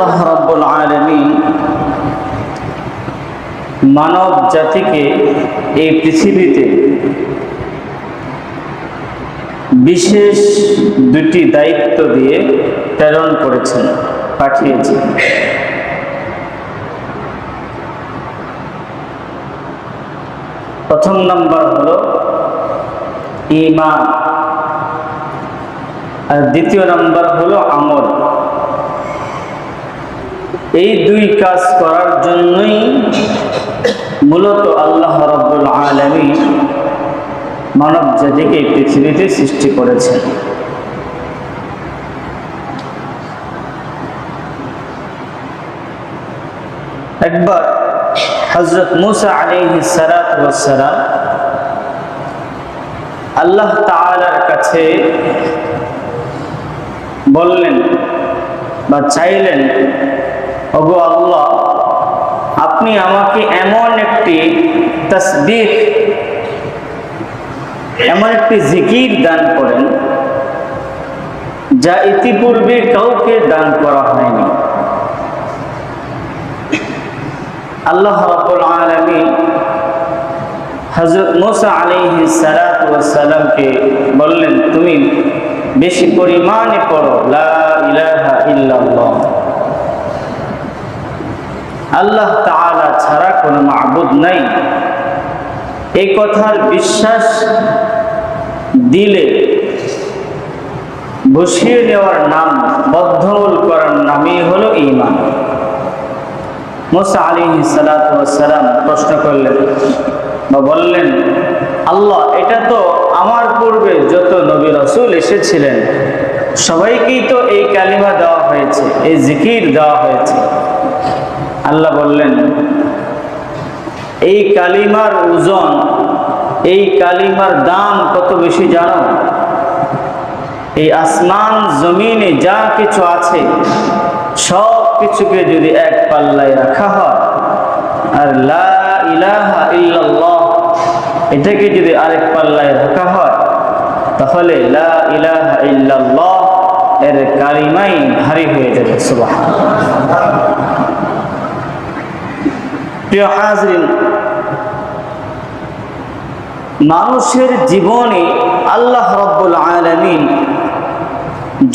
আল্লাহ রাব্বুল আলামিন মানব জাতিকে এই পৃথিবীতে বিশেষ দুটি দায়িত্ব দিয়ে প্রেরণ করেছেন, পাঠিয়েছেন। প্রথম নাম্বার হলো ইমান আর দ্বিতীয় নাম্বার হলো আমল। এই দুই কাজ করার জন্যই মূলত আল্লাহ রব্বুল আলমী মানব জাতিকে পৃথিবীতে সৃষ্টি করেছেন। একবার হজরত মুসা আলিহি সালাম আল্লাহ তাআলার কাছে বললেন বা চাইলেন ওগো আল্লাহ, আপনি আমাকে এমন একটি তসবিহ, এমন একটি জিকির দান করেন যা ইতিপূর্বে কাউকে দান করা হয়নি। আল্লাহ রাব্বুল আলামিন হযরত মুসা আলাইহি সালাতু বললেন, তুমি বেশি পরিমাণে পড়ো, লা ইলাহা ইল্লাল্লাহ। আল্লাহ তাআলা ছাড়া কোনো মাবুদ নাই। এই কথার বিশ্বাস দিলে, বসিয়ে নেওয়ার নাম বদ্ধমূল করার নামই হলো ঈমান। মোসা আলী সালাম প্রশ্ন করলেন বা বললেন, আল্লাহ, এটা তো আমার পূর্বে যত নবী রসুল এসেছিলেন, সবাইকেই তো এই কালিমা দেওয়া হয়েছে, এই জিকির দেওয়া হয়েছে। আল্লাহ বললেন, এই কালিমার ওজন, এই কালিমার দাম কত বেশি জানো? এই আসমান, জমিনে যা কিছু আছে, সব কিছুকে যদি এক পাল্লায় রাখা হয়, আর লা ইলাহা ইল্লাল্লাহ, এটাকে যদি আরেক পাল্লায় রাখা হয়, তাহলে লা ইলাহা ইল্লাল্লাহ, এর কালিমাই ভারী হয়ে যাবে সুবাহ প্রিয় হাজরিন, মানুষের জীবনে আল্লাহ রব্বুল আলমিন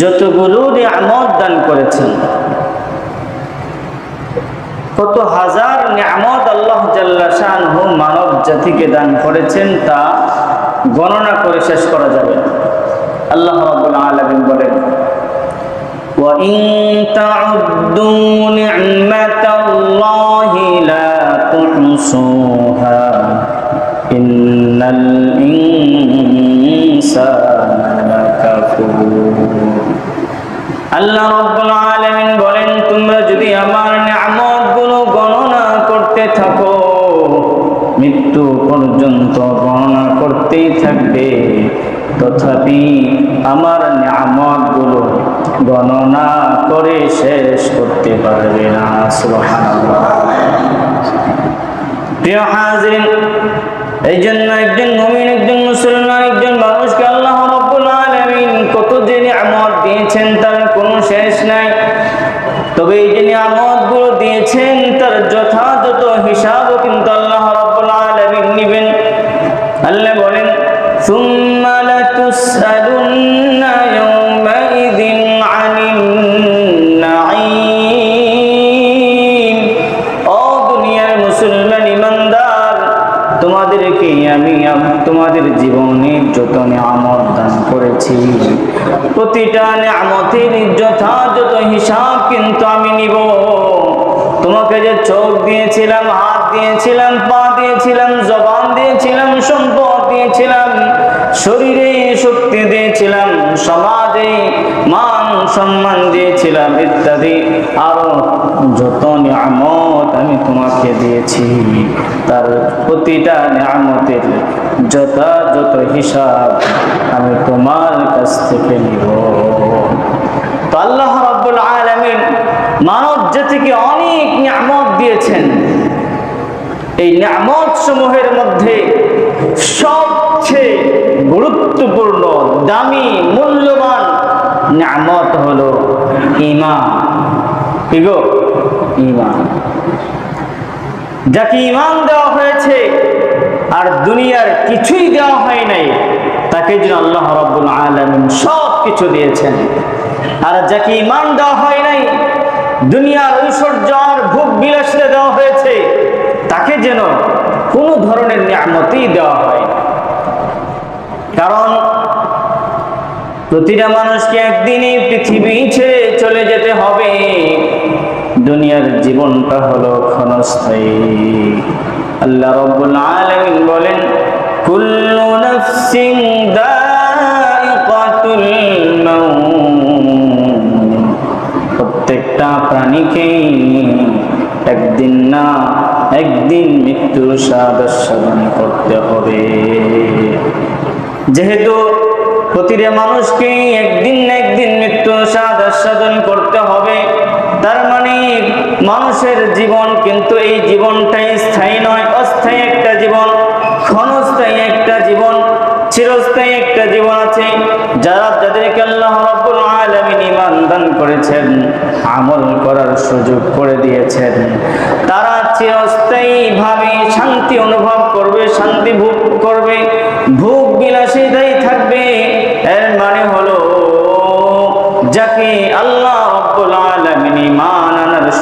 যতগুলো নিয়ামত দান করেছেন, কত হাজার নিয়ামত আল্লাহ জাল্লাহ মানব জাতিকে দান করেছেন তা গণনা করে শেষ করা যাবে আল্লাহ রব্বুল আলমিন বলেন وَإِن تَعُدُّوا نِعْمَةَ اللَّهِ تحصوها إن الإنسان لكفور আল্লাহ রব্বুল আলামিন বলেন তোমরা যদি আমার নিয়ামতগুলো গণনা করতে থাকো মৃত্যু পর্যন্ত গণনা করতেই থাকবে তথাপি আমার নিয়ামতগুলো গণনা করে শেষ করতে পারবে না সুবহানাল্লাহ প্রিয় হাজির এই জন্য একজন মমিন, একজন মুসলমান, একজন মানুষকে আল্লাহ রব্বুল আলামিন কত যে নিয়ামত দিয়েছেন তার কোনো শেষ নাই। তবে এই যে নিয়ামত তোমাদের জীবনে যত নিয়ামত দান করেছি। প্রতিটা নিয়ামতের যথাযথ হিসাব কিন্তু আমি নিব। তোমাকে যে চোখ দিয়েছিলাম, হাত দিয়েছিলাম, পা দিয়েছিলাম, জবান দিয়েছিলাম, সম্পদ দিয়েছিলাম, শরীরে শক্তি দিয়েছিলাম, সমাজে মান সম্মান দিয়েছিলাম, ইত্যাদি। আরও যত নিয়ামত আমি তোমাকে দিয়েছি, তার প্রতিটা নিয়ামতের যথাযথ হিসাব আমি তোমার কাছ থেকে নিব। তো আল্লাহ রাব্বুল আলামিন মানব জাতিকে অনেক নিয়ামত দিয়েছেন। এই নিয়ামত সমূহের মধ্যে সবচেয়ে গুরুত্বপূর্ণ, দামি, মূল্যবান নিয়ামত হলো ইমান কি গো? ইমান যাকে ইমান দেওয়া হয়েছে আর দুনিয়ার কিছুই দেওয়া হয় নাই, তাকে যেন আল্লাহ রব্বুল আলমিন সব কিছু দিয়েছেন। আর যাকে ইমান দেওয়া হয় নাই, দুনিয়ার ঐশ্বর্য আর ভোগ বিলাসিতা দেওয়া হয়েছে, তাকে যেন কোনো ধরনের নিয়ামতই দেওয়া হয় কারণ প্রতিটা মানুষকে একদিনই পৃথিবী ছেড়ে চলে যেতে হবে। দুনিয়ার জীবনটা হলো ক্ষণস্থায়ী। আল্লাহ রব্বুল আলামিন বলেন, কুল্লু নাফসিন দাইকাতুল প্রত্যেকটা প্রাণীকেই একদিন না একদিন মৃত্যুর স্বাদ করতে হবে। যেহেতু প্রতিটা মানুষকে একদিন না একদিন মৃত্যু স্বাদ আস্বাদন করতে হবে। তার মানে মানুষের জীবন কিন্তু এই জীবনটাই স্থায়ী নয়, অস্থায়ী একটা জীবন, ক্ষণস্থায়ী একটা জীবন, চিরস্থায়ী একটা জীবন আছে। যারা যাদেরকে আল্লাহ রাব্বুল আলামিন ঈমান দান করেছেন, আমল করার সুযোগ করে দিয়েছেন, তারা চিরস্থায়ী ভাবে শান্তি অনুভব করবে, শান্তি ভোগ করবে।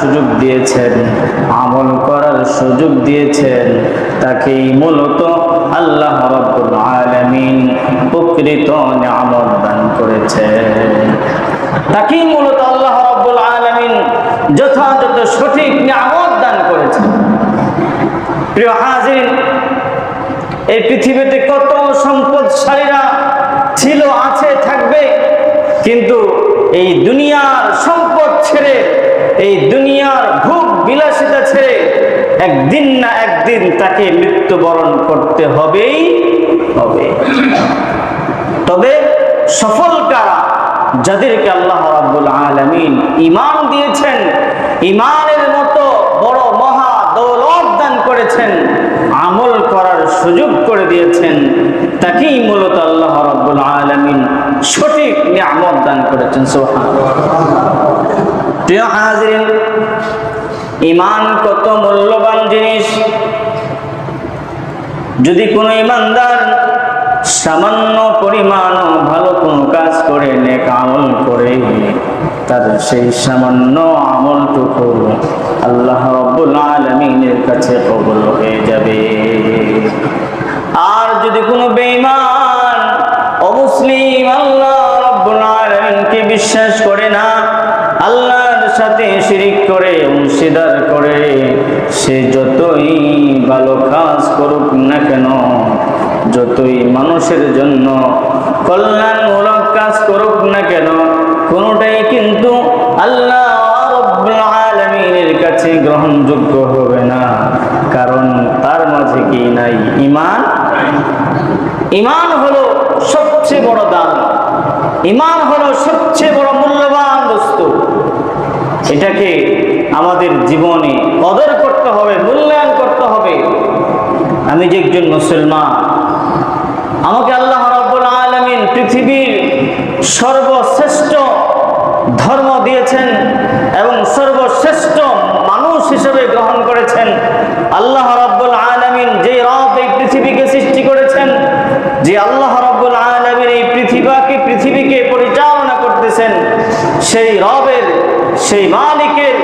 সুযোগ দিয়েছেন, আমল করার সুযোগ দিয়েছেন, তাকেই মূলত আল্লাহ আলামিন প্রকৃত নিয়ামত দান করেছেন। তাকেই মূলত আল্লাহ রাব্বুল আলামিন যথাযথ সঠিক নিয়ামত দান করেছেন। প্রিয় হাজির এই পৃথিবীতে কত সম্পদশালীরা ছিল, আছে, থাকবে, কিন্তু এই দুনিয়ার সম্পদ ছেড়ে এই দুনিয়ার ভোগ বিলাসিতা ছেড়ে একদিন না একদিন তাকে মৃত্যুবরণ করতে হবেই হবে। তবে সফল কারা? যাদেরকে আল্লাহ রাব্বুল আলামিন ঈমান দিয়েছেন, ঈমানের মতো বড় মহা দৌলত দান করেছেন, আমল করার সুযোগ করে দিয়েছেন, তাকেই মূলত আল্লাহ রাব্বুল আলামিন সঠিক নিয়ামত দান করেছেন, সুবহানাল্লাহ। ঈমান কত মূল্যবান জিনিস। যদি কোনো ইমানদার সামান্য পরিমাণ ভালো কোনো কাজ করে, নেক আমল করে, তার সেই সামান্য আমলটুকু আল্লাহ আলমিনের কাছে কবল হয়ে যাবে। আর যদি কোনো বেইমান অমুসলিম, আল্লাহ রব্বুল আলমিনকে বিশ্বাস করে না আল্লাহর সাথে শিরিক করে, অংশীদার করে, সে যতই ভালো কাজ করুক না কেন, যতই মানুষের জন্য কল্যাণমূলক কাজ করুক না কেন, কোনোটাই কিন্তু আল্লাহ আলামিনের কাছে গ্রহণযোগ্য হবে না। কারণ তার মাঝে কি নাই? ইমান ইমান হলো সবচেয়ে বড় দান। ইমান হলো সবচেয়ে বড় এটাকে আমাদের জীবনে কদর করতে হবে, মূল্যায়ন করতে হবে। আমি যে একজন মুসলমান। আমাকে আল্লাহ রাব্বুল আলামিন পৃথিবীর সর্বশ্রেষ্ঠ ধর্ম দিয়েছেন এবং সর্বশ্রেষ্ঠ মানুষ হিসেবে গ্রহণ করেছেন আল্লাহ রাব্বুল আলামিন যে রব এই পৃথিবীকে সৃষ্টি করেছেন যে আল্লাহ রাব্বুল আলামিন এই পৃথিবীকে পৃথিবীকে পরিচালনা করতেছেন সেই রবের সেই মালিকের,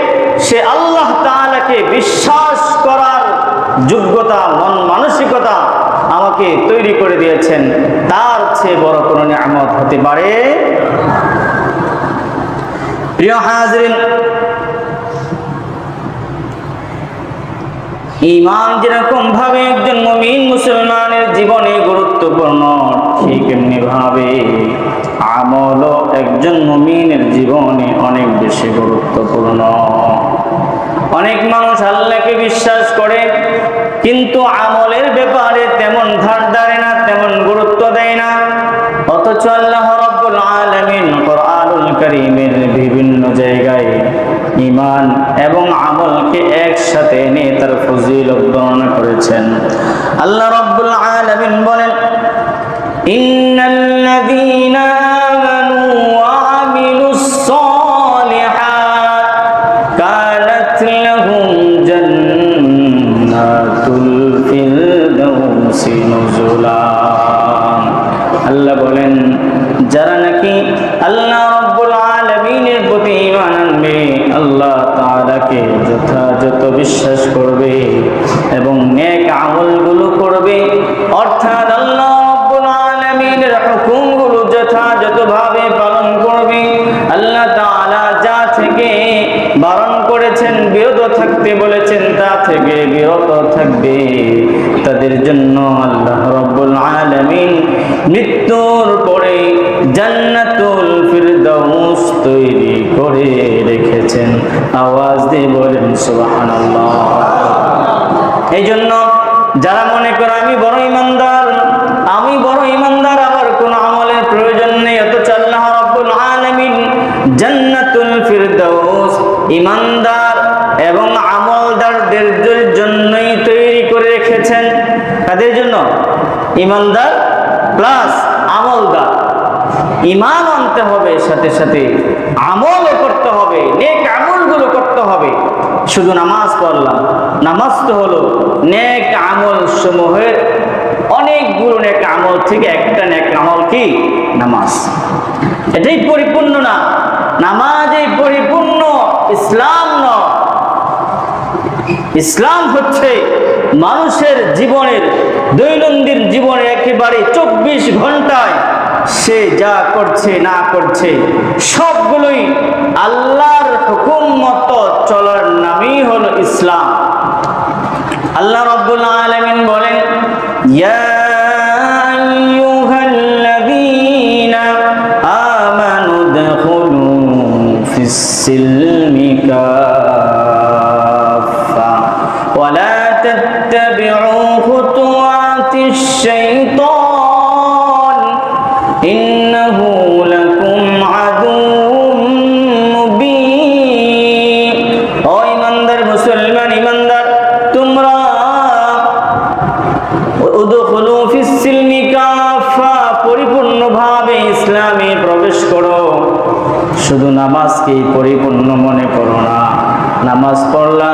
সে আল্লাহ তাআলাকে বিশ্বাস করার যোগ্যতা, মন মানসিকতা আমাকে তৈরি করে দিয়েছেন। তার চেয়ে বড় কোনো নিয়ামত হতে পারে? প্রিয় হাজরিন ইমান যেরকম ভাবে একজন মমিন মুসলমানের জীবনে গুরুত্বপূর্ণ, ঠিক এমনি ভাবে আমলও একজন মমিনের জীবনে অনেক বেশি গুরুত্বপূর্ণ। অনেক মানুষ আল্লাহকে বিশ্বাস করে, কিন্তু আমলের ব্যাপারে তেমন ধার ধারে না, তেমন গুরুত্ব দেয় না। অথচ আল্লাহ রাব্বুল আলামিন কোরআনুল কারীমের বিভিন্ন জায়গায় ইমান এবং আমলকে একসাথে এনে তার ফজিলত বর্ণনা করেছেন। আল্লাহ রাব্বুল আলামিন বলেন, ইন্নাল্লাযীনা তৈরি করে রেখেছেন। আওয়াজ দিয়ে বলেন সুবহানাল্লাহ। এই জন্য যারা মনে করে আমি বড় ইমানদার, আমি বড় ইমানদার আবার কোন আমলের প্রয়োজন নেই। অথচ আল্লাহ রাব্বুল আলামিন জান্নাতুল ফিরদাউস ইমানদার এবং আমলদারদের জন্যই তৈরি করে রেখেছেন। কাদের জন্য? ইমানদার প্লাস ইমান আনতে হবে, সাথে সাথে আমলও করতে হবে, নেক আমলগুলো করতে হবে। শুধু নামাজ পড়লাম, নামাজ তো হলো নেক আমল সমূহের অনেকগুলো নেক আমল থেকে একটা নেক আমল কি? নামাজ। এটাই পরিপূর্ণ না, নামাজই পরিপূর্ণ, ইসলাম নয়। ইসলাম হচ্ছে মানুষের জীবনের, দৈনন্দিন জীবনে একেবারে চব্বিশ ঘন্টায় সে যা করছে, না করছে, সবগুলোই আল্লাহর হুকুম মতো চলার নামই হলো ইসলাম। আল্লাহ রব্বুল আলামিন বলেন, ইয়া শুধু নামাজকে পরিপূর্ণ মনে করো না। নামাজ পড়লা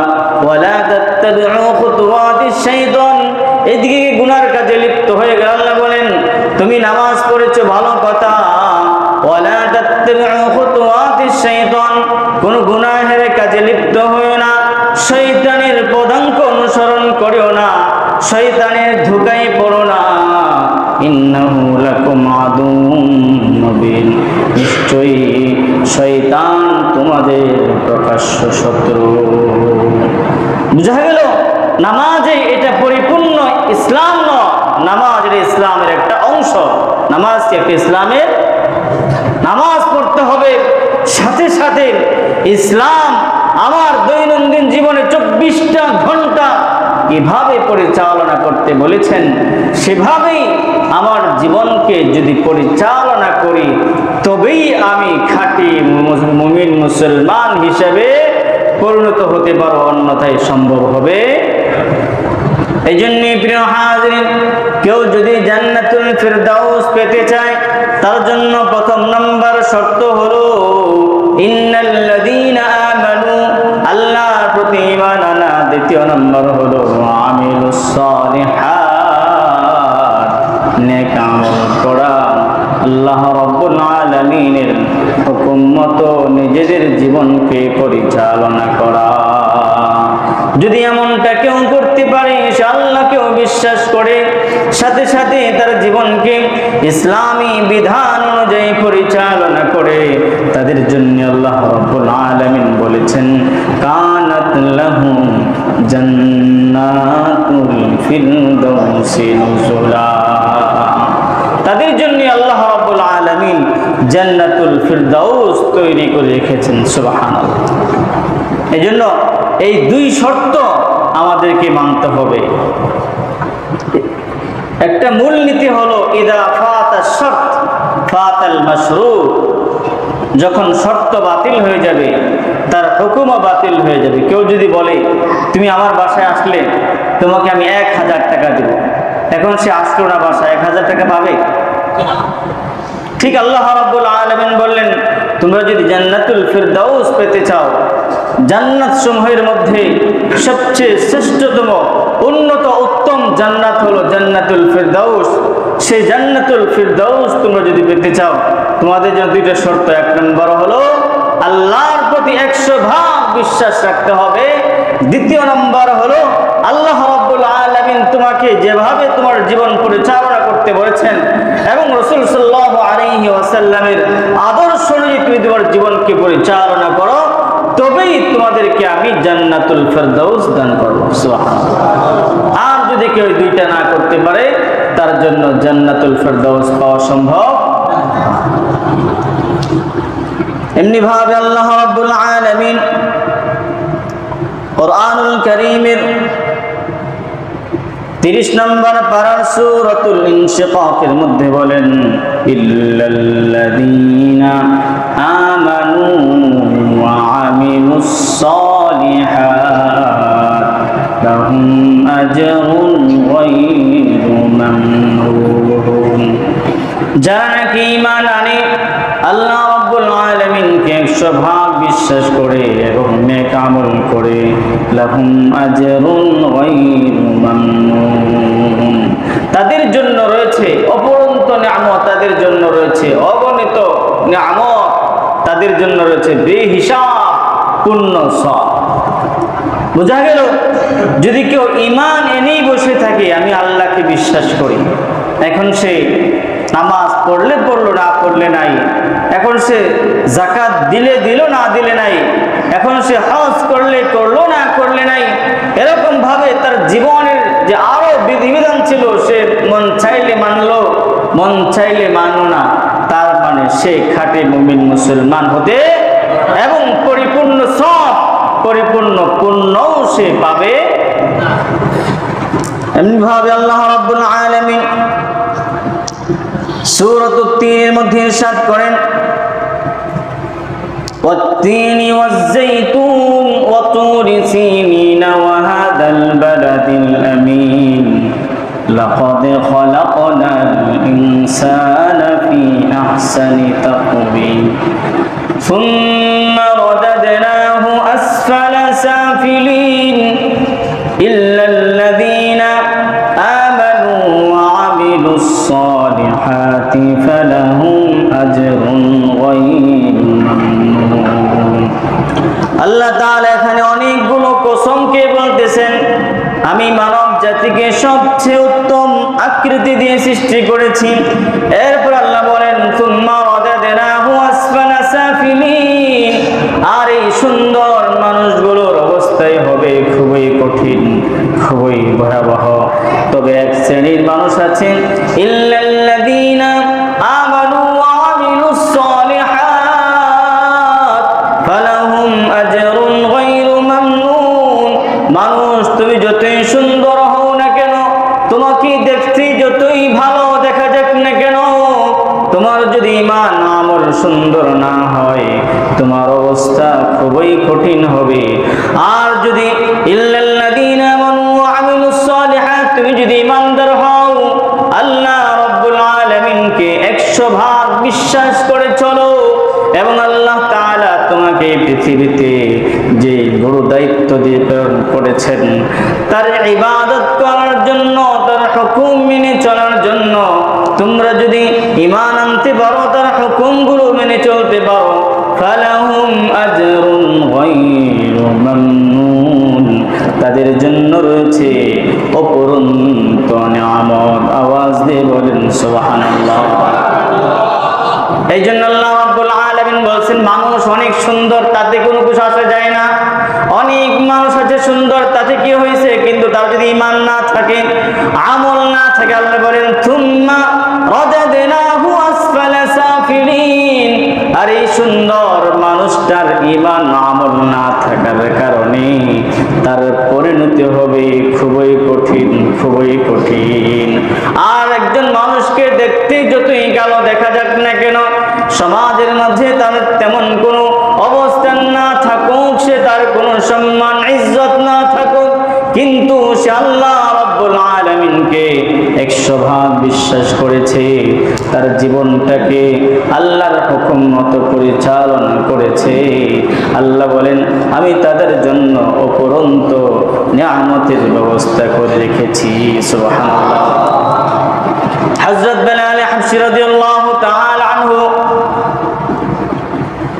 এদিকে গুনার কাজে লিপ্ত হয়ে গেল? আল্লাহ বলেন, তুমি নামাজ পড়েছো, ভালো কথা। কোন গুনাহের কাজে লিপ্ত হয়েও না, শয়তানের পদাঙ্ক অনুসরণ করিও না, শয়তানের ধোকায় পড়ো না। ইন্নাহু লাকুম আদুউম মুবিন। নিশ্চয়ই শয়তান তোমাদের প্রকাশ্য শত্রু। বুঝা গেল? নামাজে এটা পরিপূর্ণ ইসলাম নয়। নামাজ এটা ইসলামের একটা অংশ। নামাজ ইসলামের? নামাজ পড়তে হবে। সাথে সাথে ইসলাম আমার দৈনন্দিন জীবনে চব্বিশটা ঘণ্টা কীভাবে পরিচালনা করতে বলেছেন, সেভাবেই আমার জীবনকে যদি পরিচালনা করি, তবেই আমি খাঁটি মুমিন মুসলমান হিসেবে পরিণত হতে পারো, অন্যথায় সম্ভব হবে। এই জন্য প্রিয় হাজরিন, কেউ যদি জান্নাতুল ফিরদাউস পেতে চায়, তার জন্য প্রথম নম্বর শর্ত হলো, ইন্নাল্লাযীনা আমানু, আল্লাহর প্রতি দ্বিতীয় নম্বর হলো আমিলুস সালিহাত নেক আমল করা আল্লাহ রাব্বুল আলামিনের হুকুম মতো নিজেদের জীবনকে পরিচালনা করা। যদি এমনটা কেউ করতে পারে, সে আল্লাহকেও বিশ্বাস করে, সাথে সাথে তার জীবনকে ইসলামী বিধান অনুযায়ী পরিচালনা করে, তাদের জন্য আল্লাহ রব্বুল আলামিন বলেছেন, কানাত লাহু জান্নাতুল নুজুলা। তাদের জন্য আল্লাহ রাব্বুল আলামিন জান্নাতুল ফিরদাউস তৈরি করে রেখেছেন, সুবহানাল্লাহ। এই জন্য এই দুই শর্ত আমাদেরকে মানতে হবে। একটা মূল নীতি হলো, ইদা ফাতা শর্ত, ফাতাল মাশরু যখন শর্ত বাতিল হয়ে যাবে, তার হুকুমও বাতিল হয়ে যাবে। কেউ যদি বলে, তুমি আমার বাসায় আসলে, তোমাকে আমি এক হাজার টাকা দেব। এখন সে আসলো না বাসায় এক হাজার টাকা পাবে? ঠিক আল্লাহ রাব্বুল আলামিন বললেন, তোমরা যদি জান্নাতুল ফিরদাউস পেতে চাও, জান্নাত সমূহের মধ্যে সবচেয়ে শ্রেষ্ঠতম, উন্নত, উত্তম জান্নাত হলো জান্নাতুল ফিরদাউস। সেই জান্নাতুল ফিরদাউস তোমরা যদি পেতে চাও, তোমাদের জন্য দুইটা শর্ত। এক নম্বর হলো, আল্লাহর প্রতি একশো ভাগ বিশ্বাস রাখতে হবে। দ্বিতীয় নম্বর হলো, আল্লাহ রাব্বুল আলামিন তোমাকে যেভাবে জীবন পরিচালনা করতে বলেছেন এবং রসুল সাল্লাহ আলাইহি ওয়াসাল্লামের আদর্শ অনুযায়ী তুমি তোমার জীবনকে পরিচালনা করো, তবেই তোমাদেরকে আমি জান্নাতুল ফেরদাউস দান করব। আর যদি কেউ দুইটা না করতে পারে, তার জন্য জান্নাতুল ফেরদাউস পাওয়া সম্ভব। এমনি ভাবে আল্লাহ রাব্বুল আলামিন কোরআনুল কারীমের তিরিশ নম্বর পারার সুরতুল ইনশিকাকের মধ্যে বলেন, ইল্লাল্লাযীনা আমানু ওয়া আমিলুস সালিহাত, লাহুম আজরুন গায়রু মামনুন যারা নাকি ঈমান আনে একশো বিশ্বাস করে এবং নেক আমল করে, লাহুম তাদের জন্য রয়েছে অপরন্ত নিয়ামত, তাদের জন্য রয়েছে অগণিত নিয়ামত, তাদের জন্য রয়েছে বেহিসাব, পূর্ণ সব। বোঝা গেল? যদি কেউ ইমান এনেই বসে থাকে, আমি আল্লাহকে বিশ্বাস করি। এখন সে নামাজ পড়লে পড়ল, না পড়লে নাই। এখন সে জাকাত দিলে দিল, না দিলে নাই। এখন সে হজ করলে করল, না করলে নাই। এরকম ভাবে তার জীবনের যে আরও বিধিবিধান ছিল, সে মন চাইলে মানলো, মন চাইলে মানলো না। তার মানে সে খাটে মুমিন মুসলমান হতে এবং পরিপূর্ণ সব, পরিপূর্ণ পুণ্যও সে পাবে। এমনি ভাবে আল্লাহ রাব্বুল আলামিন সূরাত তিনের মধ্যে ইরশাদ করেন والتين والزيتون وطور سينين وهذا البلد الأمين لقد خلقنا الإنسان في أحسن تقويم ثم رددناه فلهم أجر غير ممنون আল্লাহ তাআলা এখানে অনেকগুলো কসমকে বলতেছেন আমি মানব জাতিকে সবচেয়ে উত্তম আকৃতি দিয়ে সৃষ্টি করেছি এরপর আল্লাহ বলেন তুম্মা রাদাদনাহু আসফালা সাফিলিন আর এই সুন্দর মানুষগুলোর অবস্থাই হবে খুবই কঠিন খুবই ভয়াবহ তবে এক শ্রেণীর মানুষ আছেন ইল্লাল্লাযীনা পৃথিবীতে যে বড় দায়িত্ব দিয়ে প্রেরণ করেছেন, তার ইবাদত করার জন্য, তার হুকুম মেনে চলার জন্য তোমরা যদি ইমান আনতে পারো, তার হুকুমগুলো মেনে চলতে পারো তাদের জন্য রয়েছে অপরন্ত আওয়াজ দিয়ে বলেন, সুবহানাল্লাহ। এই জন্য আল্লাহ অনেক সুন্দর, তাতে কোনো কিছু আসা যায় না। অনেক মানুষ আছে সুন্দর, তাতে কি হয়েছে? কিন্তু তার যদি ইমান না থাকে, আমল না থাকে, আল্লাহ বলেন তুম্মা রাদাদনাহু আসফালা সাফিলিন আর এই সুন্দর মানুষটার ইমান আমল না থাকার কারণে তার পরিণতি হবে খুবই কঠিন খুবই কঠিন। আর একজন মানুষকে দেখতে যতই কালো দেখা যাক না কেন সমাজের মধ্যে তার তেমন কোনো অবস্থান না থাকুক, সে তার কোনো সম্মান, ইজ্জত না থাকুক, কিন্তু সে আল্লাহ বিশ্বাস করেছে। তার জীবনটাকে আল্লাহর হুকুম মতো পরিচালনা করেছে। আল্লাহ বলেন, আমি তাদের জন্য অপরন্ত নিয়ামতের ব্যবস্থা করে রেখেছি। সুবহানাল্লাহ। হযরত বেলাল হাবশি রাদিয়াল্লাহু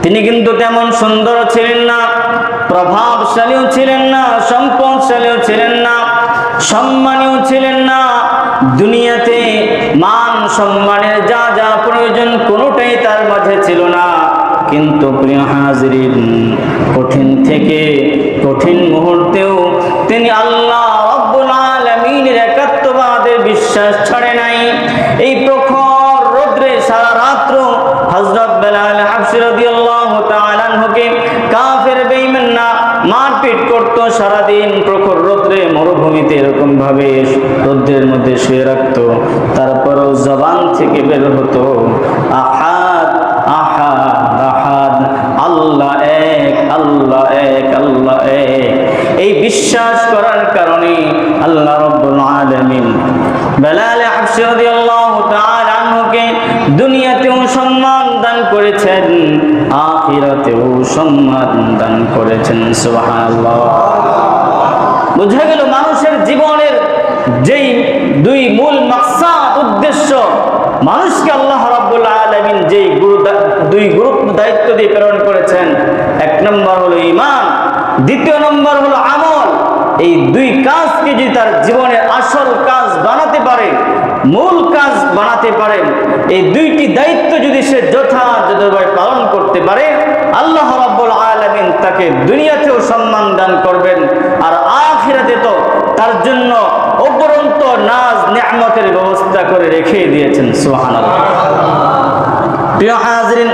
তিনি কিন্তু তেমন সুন্দর ছিলেন না, প্রভাবশালীও ছিলেন না, সম্পদশালীও ছিলেন না, সম্মানীয় ছিলেন না। দুনিয়াতে মান সম্মানের যা যা প্রয়োজন কোনোটাই তার মাঝে ছিল না। কিন্তু প্রিয় হাজরিন, কঠিন থেকে কঠিন মুহূর্তেও তিনি আল্লাহ সারাদিন প্রখর রৌদ্রে মরুভূমিতে এরকম ভাবে রৌদ্রের মধ্যে শুয়ে রাখতো, তারপরও জবান থেকে বের হতো, আহাদ আহাদ আহাদ, আল্লাহ এক আল্লাহ এক আল্লাহ এক। এই বিশ্বাস করার কারণে আল্লাহ রব্বুল আলামিন বেলাল রাদিয়াল্লাহু তাআলা আনহুকে দুনিয়াতেও সম্মান দান করেছেন, আখিরাতেও সম্মান দান করেছেন, সুবহানাল্লাহ। বোঝা গেল মানুষের জীবনের যেই দুই মূল মাকসা উদ্দেশ্য, মানুষকে আল্লাহ রাব্বুল আলামিন যেই গুরু দুই গ্রুপ দায়িত্ব দিয়ে প্রেরণ করেছেন, এক নম্বর হলো ইমান দ্বিতীয় নম্বর হলো আমল। এই দুই কাজকে যদি তার জীবনের আসল কাজ বানাতে পারে মূল কাজ বানাতে পারে। এই দুইটি দায়িত্ব যদি সে যথাযথভাবে পালন করতে পারে, আল্লাহ রাব্বুল আলামিন তাকে দুনিয়াতেও সম্মান দান করবেন আর আখিরাতে তো তার জন্য অপরন্ত নাজ, নিয়ামতের ব্যবস্থা করে রেখে দিয়েছেন, সুবহানাল্লাহ। প্রিয় হাজরিন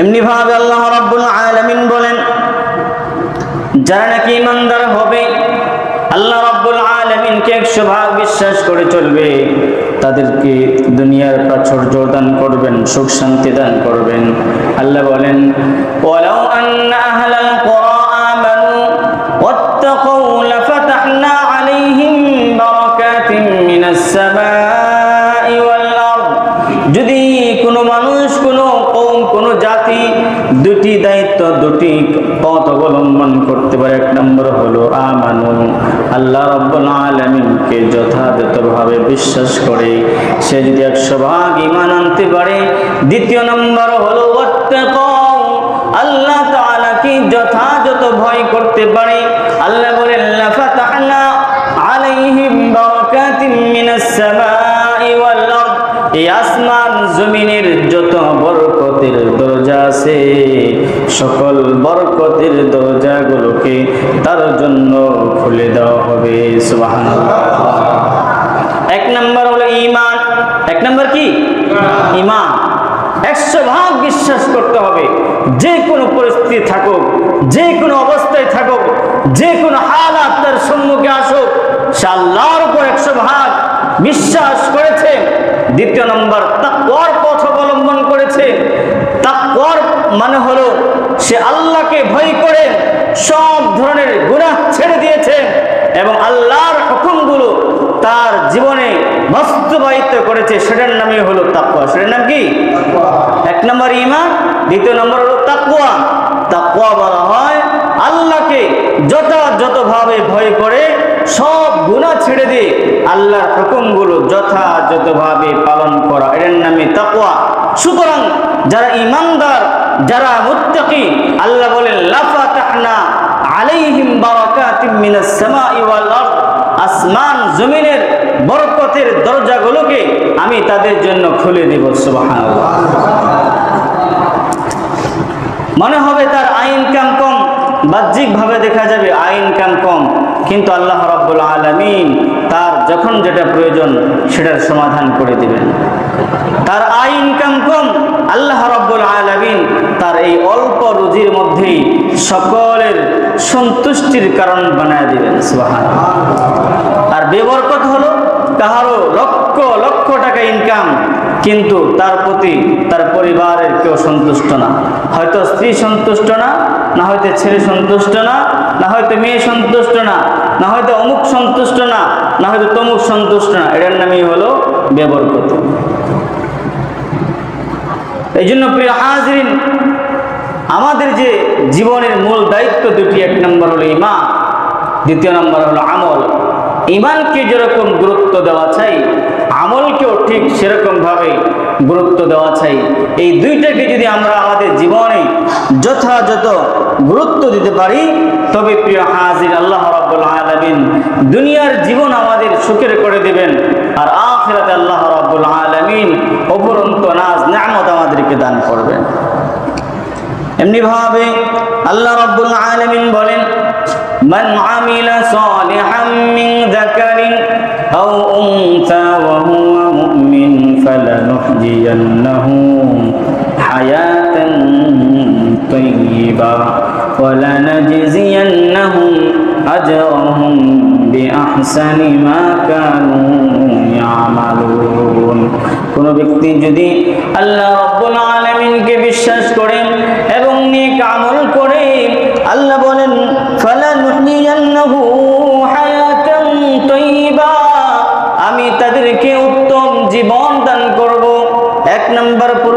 এমনি ভাবে আল্লাহ রাব্বুল আলামিন বলেন, যারা নাকি ইমানদার হবে, আল্লাহ আলামিনকে একশো ভাগ বিশ্বাস করে চলবে। তাদেরকে দুনিয়ার প্রাচুর্য দান করবেন, সুখ শান্তি দান করবেন। আল্লাহ বলেন, ওয়ালাউ আন্না আলামিনকে যথাযথভাবে বিশ্বাস করে। সে যদি একশো ভাগ ইমান আনতে পারে, দ্বিতীয় নম্বর হলো আল্লাহ তাআলাকে যথাযথ ভয় করতে পারে? আল্লাহ বলেন জমিনের যত বরকতের দরজা আছে, সকল বরকতের দরজাগুলোকে তার জন্য খুলে দেওয়া হবে। সুবহানাল্লাহ। এক নম্বর হলো ইমান এক নম্বর কি? ঈমান। একশো ভাগ বিশ্বাস করতে হবে। যে কোনো পরিস্থিতি থাকুক যে কোনো অবস্থায় থাকুক যে কোনো হালাত তার সম্মুখে আসুক সে আল্লাহর উপর একশো ভাগ বিশ্বাস করেছে। দ্বিতীয় নম্বর তাকওয়ার পথ অবলম্বন করেছে। তাকওয়ার মানে হলো সে আল্লাহকে ভয় করে সব ধরনের গুনাহ ছেড়ে দিয়েছে এবং আল্লাহর তার জীবনে বাস্তবায়িত করেছে সেটার নামই হলো তাকওয়া। সেটার নাম কি? এক নম্বর ইমান দ্বিতীয় নম্বর হলো তাকওয়া। তাকওয়া বলা হয় আল্লাহকে যথাযথভাবে ভয় করে সব গুনাহ ছেড়ে দিয়ে আল্লাহর হুকুমগুলো যথাযথভাবে পালন করা। এর নামে তাকওয়া। সুতরাং যারা ইমানদার যারা মুত্তাকি আল্লাহ বলেন লাফাতাহনা আলাইহিম বারাকাতিম মিনাস সামাই ওয়াল আসমান জমিনের বরকতের দরজাগুলোকে আমি তাদের জন্য খুলে দেব মনে হবে তার আইন কাম কম, বাহ্যিকভাবে দেখা যাবে আইন কাম কম, কিন্তু আল্লাহ রাব্বুল আলামিন তার যখন যেটা প্রয়োজন সেটার সমাধান করে দিবেন। তার আইন কাম কম আল্লাহ রাব্বুল আলামিন তার এই অল্প রুজির মধ্যেই সকলের সন্তুষ্টির কারণ বানায় দিবেন, সুবহানাল্লাহ। আর বেবরকত হলো কাহারও লক্ষ লক্ষ টাকা ইনকাম কিন্তু তার প্রতি তার পরিবারের কেউ সন্তুষ্ট না। হয়তো স্ত্রী সন্তুষ্ট না না হয়তো ছেলে সন্তুষ্ট না না হয়তো মেয়ে সন্তুষ্ট না না হয়তো অমুক সন্তুষ্ট না না হয়তো তমুক সন্তুষ্ট না। এটার নামই হলো বেবরকত। এই জন্য প্রিয় হাজরিন, আমাদের যে জীবনের মূল দায়িত্ব দুটি, এক নম্বর হলো ইমান দ্বিতীয় নম্বর হলো আমল। ইমানকে যেরকম গুরুত্ব দেওয়া চাই আমলকেও ঠিক সেরকমভাবে গুরুত্ব দেওয়া চাই। এই দুইটাকে যদি আমরা আমাদের জীবনে যথাযথ গুরুত্ব দিতে পারি, তবে প্রিয় হাজির আল্লাহ রাব্বুল আলামিন দুনিয়ার জীবন আমাদের সুখের করে দিবেন আর আখিরাতে আল্লাহ রাব্বুল আলামিন অপরন্ত নাজ, নিয়ামত আমাদেরকে দান করবেন। এমনি ভাবে আল্লাহ রাব্বুল আলামিন বলেন মান আমিলা সালিহাম মিন যাকারিন আও উনসা ওয়া হুয়া মুমিন ফালানুহজিয়ান্নাহু হায়াতান তাইয়্যিবা ওয়া লানাজজিয়ান্নাহুম আজরাহুম বিআহসানি মা কানু ব্যক্তি যদি আল্লাহ রাব্বুল আলামিনকে বিশ্বাস করে এবং নেক আমল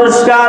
পুরস্কার